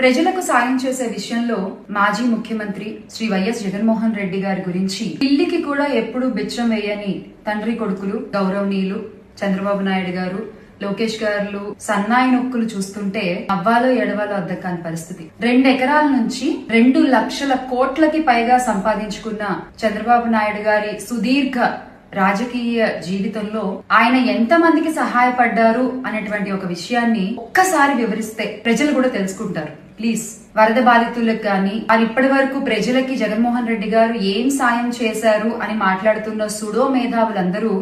ప్రజలకు సాయం చేసే విషయంలో మాజీ ముఖ్యమంత్రి శ్రీ వైఎస్ జగన్మోహన్ రెడ్డి గారి గురించి పిల్లికి కూడా ఎప్పుడు బిచ్చం వేయని తండ్రి కొడుకులు గౌరవనీయులు చంద్రబాబు నాయుడు గారు లోకేష్ గారు సన్నాయి నొక్కులు చూస్తుంటే అవ్వాలో ఎడవాలో అద్దకాని పరిస్థితి. రెండు ఎకరాల నుంచి రెండు లక్షల కోట్లకి పైగా సంపాదించుకున్న చంద్రబాబు నాయుడు గారి సుదీర్ఘ రాజకీయ జీవితంలో ఆయన ఎంత మందికి సహాయపడ్డారు అనేటువంటి ఒక విషయాన్ని ఒక్కసారి వివరిస్తే ప్రజలు కూడా తెలుసుకుంటారు. ప్లీజ్ వరద బాధితులకు కానీ వారు ఇప్పటి వరకు ప్రజలకి జగన్మోహన్ రెడ్డి గారు ఏం సాయం చేశారు అని మాట్లాడుతున్న సుడో మేధావులందరూ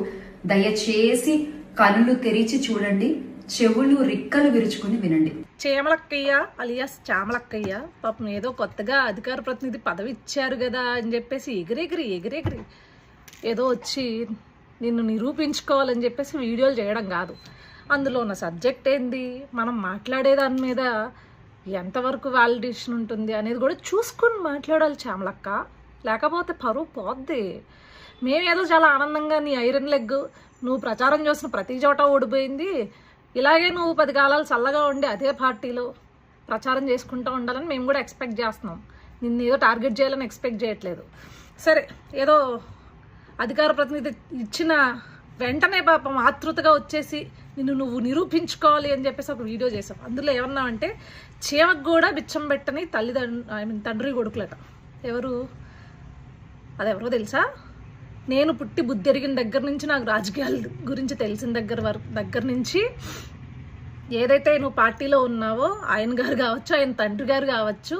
దయచేసి కనులు తెరిచి చూడండి చెవులు రిక్కలు విరుచుకుని వినండి. చేమలక్కయ్య అలియాస్ చామలక్కయ్య పాపం ఏదో కొత్తగా అధికార ప్రతినిధి పదవి ఇచ్చారు కదా అని చెప్పేసి ఎగిరెగిరి ఎగిరెగిరి. ఏదో వచ్చి నిన్ను నిరూపించుకోవాలని చెప్పేసి వీడియోలు చేయడం కాదు. అందులో ఉన్న సబ్జెక్ట్ ఏంది? మనం మాట్లాడే దాని మీద ఎంతవరకు వ్యాలిడేషన్ ఉంటుంది అనేది కూడా చూసుకుని మాట్లాడాలి చామలక్క లేకపోతే పరువు పోద్ది. మేమేదో చాలా ఆనందంగా నీ ఐరన్ లెగ్ నువ్వు ప్రచారం చేసిన ప్రతి చోట ఓడిపోయింది. ఇలాగే నువ్వు పది కాలాలు చల్లగా ఉండి అదే పార్టీలో ప్రచారం చేసుకుంటూ ఉండాలని మేము కూడా ఎక్స్పెక్ట్ చేస్తున్నాం. నిన్ను ఏదో టార్గెట్ చేయాలని ఎక్స్పెక్ట్ చేయట్లేదు. సరే ఏదో అధికార ప్రతినిధి ఇచ్చిన వెంటనే పాపం ఆతృతగా వచ్చేసి నిన్ను నువ్వు నిరూపించుకోవాలి అని చెప్పేసి ఒక వీడియో చేసాం అందులో ఏమన్నా అంటే చీమకు కూడా బిచ్చం పెట్టని తల్లిదండ్రు ఐ మీన్ తండ్రి కొడుకులట. ఎవరు? అదెవరో తెలుసా? నేను పుట్టి బుద్ధి ఎరిగిన దగ్గర నుంచి నాకు రాజకీయాల గురించి తెలిసిన దగ్గర వరకు దగ్గర నుంచి ఏదైతే నువ్వు పార్టీలో ఉన్నావో ఆయన గారు కావచ్చు ఆయన తండ్రి గారు కావచ్చు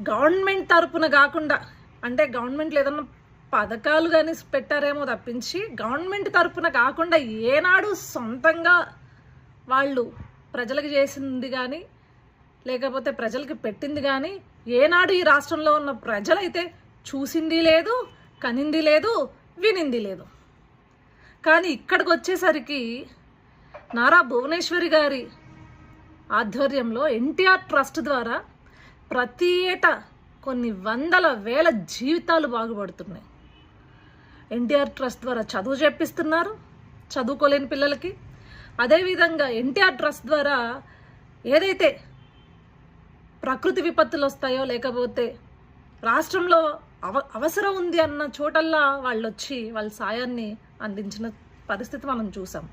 గవర్నమెంట్ తరపున కాకుండా అంటే గవర్నమెంట్లో ఏదన్నా పథకాలు కానీ పెట్టారేమో తప్పించి గవర్నమెంట్ తరపున కాకుండా ఏనాడు సొంతంగా వాళ్ళు ప్రజలకు చేసింది కానీ లేకపోతే ప్రజలకి పెట్టింది కానీ ఏనాడు ఈ రాష్ట్రంలో ఉన్న ప్రజలైతే చూసింది లేదు కనింది లేదు వినింది లేదు. కానీ ఇక్కడికి వచ్చేసరికి నారా భువనేశ్వరి గారి ఆధ్వర్యంలో ఎన్టీఆర్ ట్రస్ట్ ద్వారా ప్రతి ఏటా కొన్ని వందల వేల జీవితాలు బాగుపడుతున్నాయి. ఎన్టీఆర్ ట్రస్ట్ ద్వారా చదువు చెప్పిస్తున్నారు చదువుకోలేని పిల్లలకి. అదేవిధంగా ఎన్టీఆర్ ట్రస్ట్ ద్వారా ఏదైతే ప్రకృతి విపత్తులు వస్తాయో లేకపోతే రాష్ట్రంలో అవ అవసరం ఉంది అన్న చోటల్లా వాళ్ళు వచ్చి వాళ్ళ సాయాన్ని అందించిన పరిస్థితి మనం చూసాం.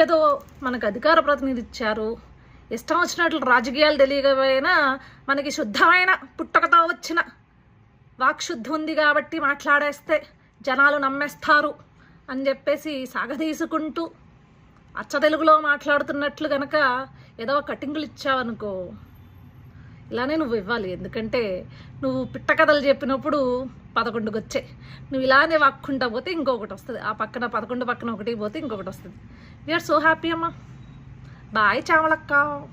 ఏదో మనకు అధికార ప్రతినిధి ఇచ్చారు ఇష్టం వచ్చినట్లు రాజకీయాలు తెలియకపోయినా మనకి శుద్ధమైన పుట్టకతో వచ్చిన వాక్శుద్ధి ఉంది కాబట్టి మాట్లాడేస్తే జనాలు నమ్మేస్తారు అని చెప్పేసి సాగదీసుకుంటూ అచ్చ తెలుగులో మాట్లాడుతున్నట్లు గనక ఏదో కటింగులు ఇచ్చావనుకో ఇలానే నువ్వు ఇవ్వాలి. ఎందుకంటే నువ్వు పిట్ట కథలు చెప్పినప్పుడు పదకొండుకి వచ్చాయి నువ్వు ఇలానే వాక్కుంటా పోతే ఇంకొకటి వస్తుంది. ఆ పక్కన పదకొండు పక్కన ఒకటి పోతే ఇంకొకటి వస్తుంది. వీఆర్ సో హ్యాపీ అమ్మా. బాయ్ చామలక్క.